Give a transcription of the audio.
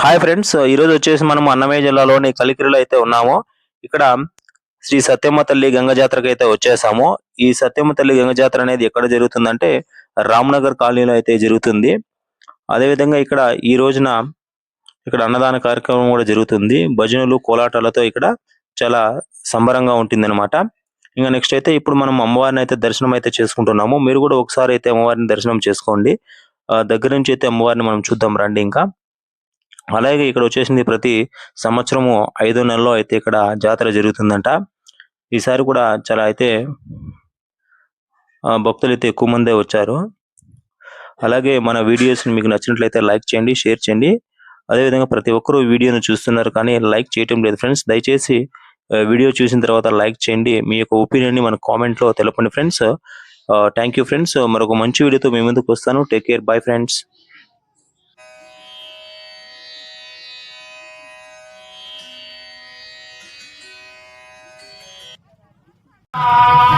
Hi friends ఈరోజు వచ్చేసి మనం అన్నమయ్య జిల్లాలోని కలికిరిలో అయితే ఉన్నాము. ఇక్కడ శ్రీ సత్యమ్మ తల్లి గంగ జాతరకు అయితే వచ్చేసాము. ఈ సత్యమ్మ తల్లి గంగ జాతర అనేది ఎక్కడ జరుగుతుందంటే రామ్నగర్ కాలనీలో అయితే జరుగుతుంది. అదేవిధంగా ఇక్కడ ఈ రోజున ఇక్కడ అన్నదాన కార్యక్రమం కూడా జరుగుతుంది. భజనలు కోలాటాలతో ఇక్కడ చాలా సంబరంగా ఉంటుంది అనమాట ఇంకా నెక్స్ట్ అయితే ఇప్పుడు మనం అమ్మవారిని అయితే దర్శనం అయితే చేసుకుంటున్నాము. మీరు కూడా ఒకసారి అయితే అమ్మవారిని దర్శనం చేసుకోండి. దగ్గర నుంచి అయితే అమ్మవారిని మనం చూద్దాం రండి ఇంకా. అలాగే ఇక్కడ వచ్చేసింది ప్రతి సంవత్సరము ఐదో నెలలో అయితే ఇక్కడ జాతర జరుగుతుందంట. ఈసారి కూడా చాలా అయితే భక్తులు అయితే ఎక్కువ మందే వచ్చారు. అలాగే మన వీడియోస్ మీకు నచ్చినట్లయితే లైక్ చేయండి షేర్ చేయండి. అదేవిధంగా ప్రతి ఒక్కరూ వీడియోను చూస్తున్నారు కానీ లైక్ చేయటం లేదు ఫ్రెండ్స్. దయచేసి వీడియో చూసిన తర్వాత లైక్ చేయండి. మీ యొక్క ఒపీనియన్ని మన కామెంట్లో తెలపండి ఫ్రెండ్స్. Thank you friends. మరొక మంచి వీడియోతో మీ ముందుకు వస్తాను. Take care. Bye friends. Ah!